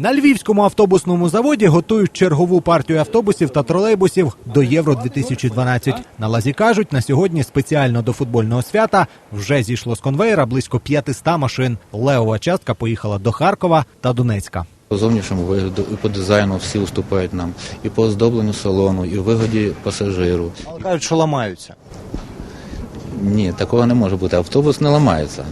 На львівському автобусному заводі готують чергову партію автобусів та тролейбусів до Євро 2012 На лазі кажуть, на сьогодні спеціально до футбольного свята вже зійшло з конвейера близько 500 машин. Левова частка поїхала до Харкова та Донецька. По зовнішньому вигляду і по дизайну всі уступають нам, і по оздобленню салону, і вигоді пасажиру. Але кажуть, що ламаються. Ні, такого не може бути. Автобус не ламається.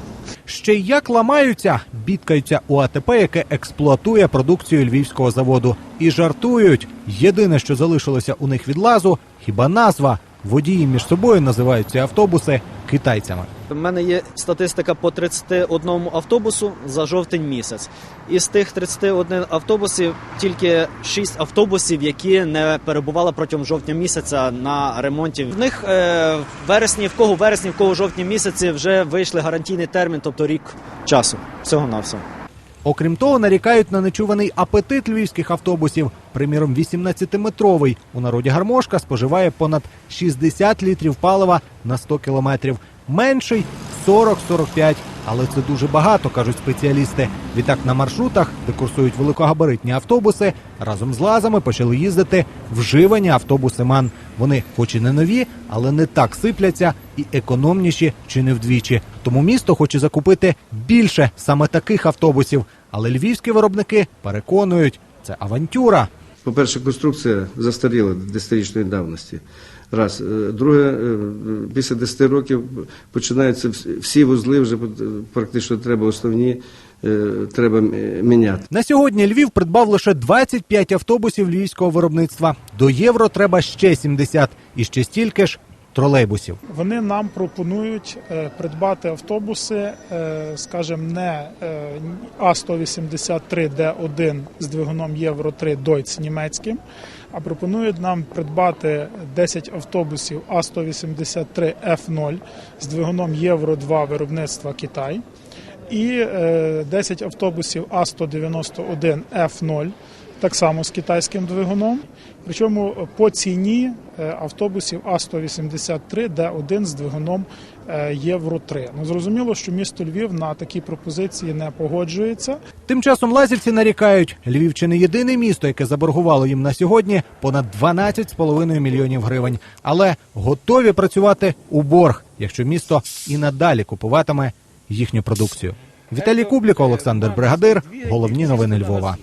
Ще й як ламаються, бідкаються у АТП, яке експлуатує продукцію львівського заводу. І жартують. Єдине, що залишилося у них від лазу, хіба назва. Водії між собою називають ці автобуси китайцями. У мене є статистика по 31 автобусу за жовтень місяць. Із тих 31 автобусів тільки 6 автобусів, які не перебували протягом жовтня місяця на ремонті. В них е, в вересні, в кого вересні, в кого жовтні місяці вже вийшли гарантійний термін, тобто рік часу. Всього на все. Окрім того, нарікають на нечуваний апетит львівських автобусів. Приміром, 18-метровий у народі гармошка споживає понад 60 літрів палива на 100 кілометрів. Менший 40-45. Але це дуже багато, кажуть спеціалісти. Відтак на маршрутах, де курсують великогабаритні автобуси, разом з лазами почали їздити вживані автобуси МАН. Вони, хоч і не нові, але не так сипляться і економніші чи не вдвічі. Тому місто хоче закупити більше саме таких автобусів. Але львівські виробники переконують, це авантюра. По-перше, конструкція застаріла десятирічної давності. Раз. Е, Друге, е, після 10 років починаються всі вузли, вже практично треба основні, е, треба міняти. На сьогодні Львів придбав лише 25 автобусів львівського виробництва. До євро треба ще 70 і ще стільки ж тролейбусів. Вони нам пропонують е, придбати автобуси, е, скажімо, не е, А183Д1 з двигуном Євро 3 Deutz німецьким, а пропонують нам придбати 10 автобусів А183F0 з двигуном Євро 2 виробництва Китай і е, 10 автобусів А191F0 так само з китайським двигуном. Причому по ціні е, автобусів А183 Д1 з двигуном е, Євро 3. Ну зрозуміло, що місто Львів на такі пропозиції не погоджується. Тим часом лазівці нарікають, Львів чи не єдине місто, яке заборгувало їм на сьогодні понад 12,5 мільйонів гривень. Але готові працювати у борг, якщо місто і надалі купуватиме їхню продукцію. Віталій Кублік, Олександр Бригадир. Головні новини Львова.